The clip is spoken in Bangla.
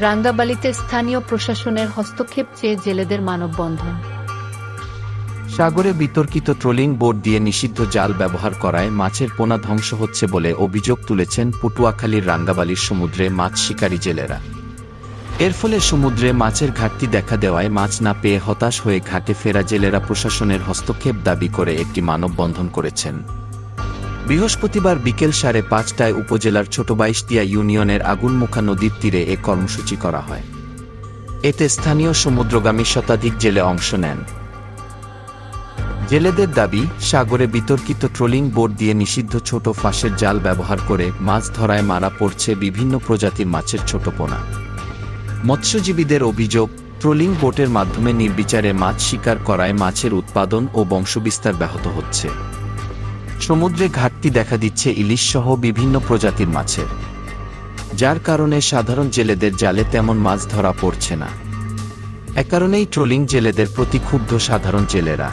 রাঙ্গাবালিতে স্থানীয় প্রশাসনের হস্তক্ষেপ চেয়ে জেলেদের মানববন্ধন। সাগরে বিতর্কিত ট্রোলিং বোর্ড দিয়ে নিষিদ্ধ জাল ব্যবহার করায় মাছের পোনা ধ্বংস হচ্ছে বলে অভিযোগ তুলেছেন পটুয়াখালীর রাঙ্গাবালির সমুদ্রে মাছ শিকারী জেলেরা। এর ফলে সমুদ্রে মাছের ঘাটতি দেখা দেওয়ায় মাছ না পেয়ে হতাশ হয়ে ঘাটে ফেরা জেলেরা প্রশাসনের হস্তক্ষেপ দাবি করে একটি মানববন্ধন করেছেন। বৃহস্পতিবার বিকেল সাড়ে পাঁচটায় উপজেলার ছোট বাইশটিয়া ইউনিয়নের আগুনমুখা নদীর তীরে এ কর্মসূচি করা হয়। এতে স্থানীয় সমুদ্রগামী শতাধিক জেলে অংশ নেন। জেলেদের দাবি, সাগরে বিতর্কিত ট্রোলিং বোর্ড দিয়ে নিষিদ্ধ ছোট ফাঁসের জাল ব্যবহার করে মাছ ধরায় মারা পড়ছে বিভিন্ন প্রজাতির মাছের ছোট পোনা। মৎস্যজীবীদের অভিযোগ, ট্রোলিং বোটের মাধ্যমে নির্বিচারে মাছ শিকার করায় মাছের উৎপাদন ও বংশবিস্তার ব্যাহত হচ্ছে। সমুদ্রে ঘাটতি দেখা দিচ্ছে ইলিশ সহ বিভিন্ন প্রজাতির মাছের যার কারণে সাধারণ জেলেদের জালে তেমন মাছ ধরা পড়ছে না। এ কারণেই ট্রোলিং জেলেদের প্রতি ক্ষুব্ধ সাধারণ জেলেরা।